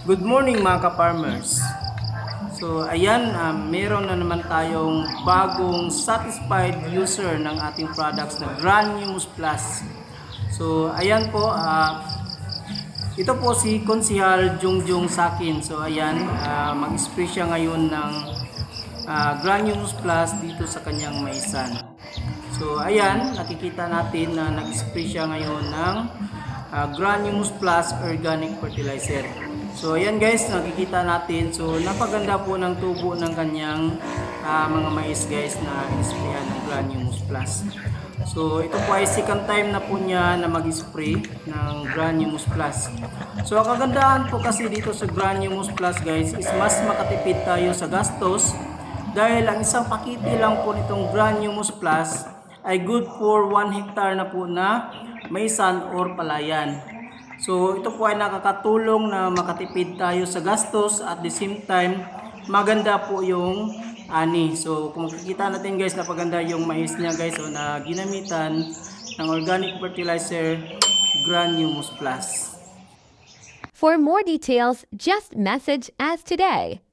Good morning mga ka-farmers. So ayan, um, meron na naman tayong bagong satisfied user ng ating products na Granumus Plus. So ayan po, ah, ito po si Konsihal Jungjung Sakin. So ayan, ah, mag-spray siya ngayon ng ah, Granumus Plus dito sa kanyang maisan. So ayan, nakikita natin na nag-spray siya ngayon ng ah, Granumus Plus Organic Fertilizer. So ayan guys, nakikita natin. So napaganda po ng tubo ng kanyang ah, mga mais guys na in-sprayan ng Granumus Plus. So ito po ay second time na po niya na mag-spray ng Granumus Plus. So ang kagandahan po kasi dito sa Granumus Plus guys is mas makatipid tayo sa gastos dahil ang isang pakiti lang po nitong Granumus Plus ay good for 1 hectare na po na maisan or palayan. So ito po ay nakakatulong na makatipid tayo sa gastos at the same time maganda po yung ani. So kung makikita natin guys napaganda yung mais niya guys o na ginamitan ng organic fertilizer Granumus Plus. For more details, just message us today.